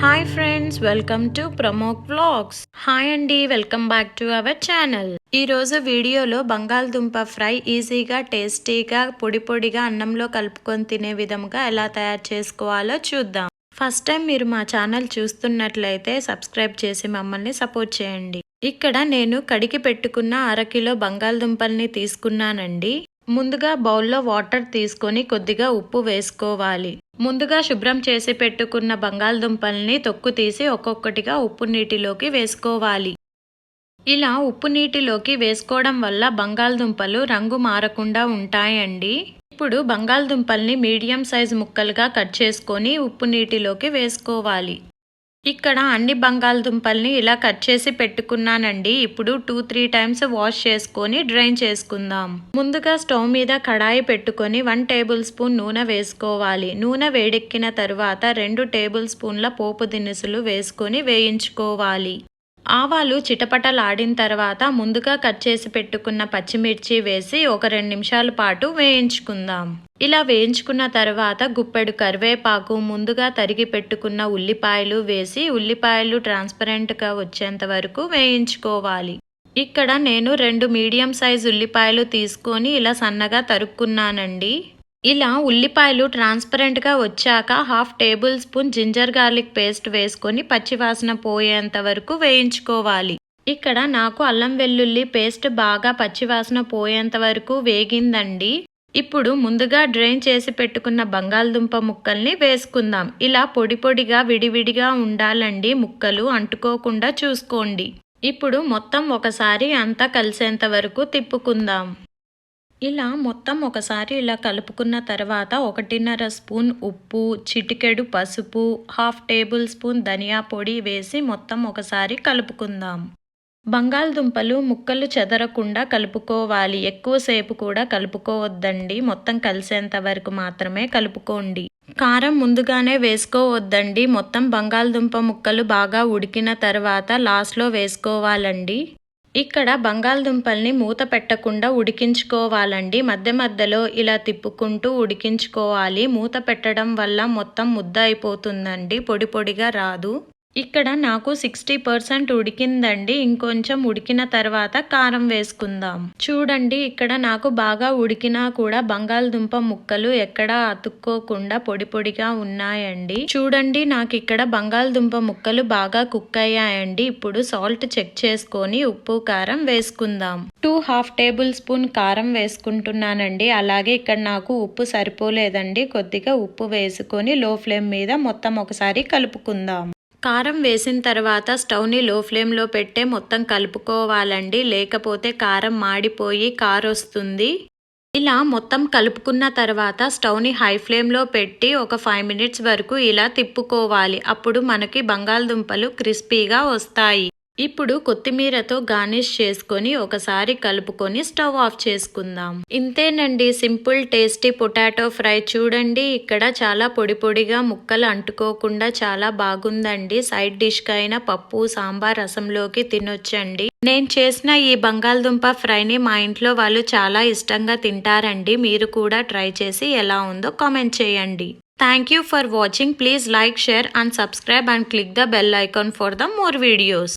Hi friends welcome to ప్రమోక్ vlogs hi అండి welcome back to our channel ఈ రోజు వీడియోలో బంగాళదుంప ఫ్రై ఈజీగా టేస్టీగా పొడి పొడిగా అన్నంలో కలుపుకొని తినే విధంగా ఎలా తయారు చేసుకోవాలో చూద్దాం. ఫస్ట్ టైం మీరు మా ఛానల్ చూస్తున్నట్లయితే సబ్స్క్రైబ్ చేసి మమ్మల్ని సపోర్ట్ చేయండి. ఇక్కడ నేను కడిగి పెట్టుకున్న అరకిలో బంగాళదుంపల్ని తీసుకున్నానండి. ముందుగా బౌల్లో వాటర్ తీసుకొని కొద్దిగా ఉప్పు వేసుకోవాలి. ముందుగా శుభ్రం చేసి పెట్టుకున్న బంగాళదుంపల్ని తొక్కు తీసి ఒక్కొక్కటిగా ఉప్పు నీటిలోకి వేసుకోవాలి. ఇలా ఉప్పు నీటిలోకి వేసుకోవడం వల్ల బంగాళదుంపలు రంగు మారకుండా ఉంటాయండి. ఇప్పుడు బంగాళదుంపల్ని మీడియం సైజ్ ముక్కలుగా కట్ చేసుకొని ఉప్పు నీటిలోకి వేసుకోవాలి. ఇక్కడ అన్ని బంగాళదుంపల్ని ఇలా కట్ చేసి పెట్టుకున్నానండి. ఇప్పుడు టూ త్రీ టైమ్స్ వాష్ చేసుకొని డ్రైన్ చేసుకుందాం. ముందుగా స్టవ్ మీద కడాయి పెట్టుకొని వన్ టేబుల్ స్పూన్ నూనె వేసుకోవాలి. నూనె వేడెక్కిన తర్వాత రెండు టేబుల్ స్పూన్ల పోపు దినుసులు వేసుకొని వేయించుకోవాలి. ఆవాలు చిటపటలాడిన తర్వాత ముందుగా కట్ చేసి పెట్టుకున్న పచ్చిమిర్చి వేసి ఒక రెండు నిమిషాల పాటు వేయించుకుందాం. ఇలా వేయించుకున్న తర్వాత గుప్పెడు కరివేపాకు ముందుగా తరిగి పెట్టుకున్న ఉల్లిపాయలు వేసి ఉల్లిపాయలు ట్రాన్స్పరెంట్గా వచ్చేంత వరకు వేయించుకోవాలి. ఇక్కడ నేను రెండు మీడియం సైజ్ ఉల్లిపాయలు తీసుకొని ఇలా సన్నగా తరుక్కున్నానండి. ఇలా ఉల్లిపాయలు ట్రాన్స్పరెంట్గా వచ్చాక half tablespoon ginger garlic paste వేసుకొని పచ్చివాసన పోయేంత వరకు వేయించుకోవాలి. ఇక్కడ నాకు అల్లం వెల్లుల్లి పేస్ట్ బాగా పచ్చివాసన పోయేంత వరకు వేగిందండి. ఇప్పుడు ముందుగా డ్రైన్ చేసి పెట్టుకున్న బంగాళదుంప ముక్కల్ని వేసుకుందాం. ఇలా పొడి పొడిగా విడివిడిగా ఉండాలండి ముక్కలు అంటుకోకుండా చూసుకోండి. ఇప్పుడు మొత్తం ఒకసారి అంతా కలిసేంత వరకు తిప్పుకుందాం. ఇలా మొత్తం ఒకసారి ఇలా కలుపుకున్న తర్వాత ఒకటిన్నర స్పూన్ ఉప్పు చిటికెడు పసుపు హాఫ్ టేబుల్ స్పూన్ ధనియా పొడి వేసి మొత్తం ఒకసారి కలుపుకుందాం. బంగాళదుంపలు ముక్కలు చెదరకుండా కలుపుకోవాలి. ఎక్కువసేపు కూడా కలుపుకోవద్దండి. మొత్తం కలిసేంత వరకు మాత్రమే కలుపుకోండి. కారం ముందుగానే వేసుకోవద్దండి. మొత్తం బంగాళదుంప ముక్కలు బాగా ఉడికిన తర్వాత లాస్ట్లో వేసుకోవాలండి. ఇక్కడ బంగాళదుంపల్ని మూత పెట్టకుండా ఉడికించుకోవాలండి. మధ్య మధ్యలో ఇలా తిప్పుకుంటూ ఉడికించుకోవాలి. మూత పెట్టడం వల్ల మొత్తం ముద్ద అయిపోతుందండి. పొడి పొడిగా రాదు. ఇక్కడ నాకు సిక్స్టీ పర్సెంట్ ఉడికిందండి. ఇంకొంచెం ఉడికిన తర్వాత కారం వేసుకుందాం. చూడండి ఇక్కడ నాకు బాగా ఉడికినా కూడా బంగాళదుంప ముక్కలు ఎక్కడా అతుక్కోకుండా పొడి పొడిగా ఉన్నాయండి. చూడండి నాకు ఇక్కడ బంగాళదుంప ముక్కలు బాగా కుక్ అయ్యాయండి. ఇప్పుడు సాల్ట్ చెక్ చేసుకొని ఉప్పు కారం వేసుకుందాం. టూ హాఫ్ టేబుల్ స్పూన్ కారం వేసుకుంటున్నానండి. అలాగే ఇక్కడ నాకు ఉప్పు సరిపోలేదండి. కొద్దిగా ఉప్పు వేసుకొని లో ఫ్లేమ్ మీద మొత్తం ఒకసారి కలుపుకుందాం. కారం వేసిన తర్వాత స్టవ్ని లో ఫ్లేమ్లో పెట్టే మొత్తం కలుపుకోవాలండి. లేకపోతే కారం మాడిపోయి కారొస్తుంది. ఇలా మొత్తం కలుపుకున్న తర్వాత స్టవ్ని హై ఫ్లేమ్లో పెట్టి ఒక ఫైవ్ మినిట్స్ వరకు ఇలా తిప్పుకోవాలి. అప్పుడు మనకి బంగాళదుంపలు క్రిస్పీగా వస్తాయి. ఇప్పుడు కొత్తిమీరతో గార్నిష్ చేసుకొని ఒకసారి కలుపుకొని స్టవ్ ఆఫ్ చేసుకుందాం. ఇంతేనండి సింపుల్ టేస్టీ పొటాటో ఫ్రై. చూడండి ఇక్కడ చాలా పొడి పొడిగా ముక్కలు అంటుకోకుండా చాలా బాగుందండి. సైడ్ డిష్ కైనా పప్పు సాంబార్ రసంలోకి తినొచ్చండి. నేను చేసిన ఈ బంగాళదుంప ఫ్రైని మా ఇంట్లో వాళ్ళు చాలా ఇష్టంగా తింటారండి. మీరు కూడా ట్రై చేసి ఎలా ఉందో కామెంట్ చేయండి. Thank you for watching please like share and subscribe and click the bell icon for the more videos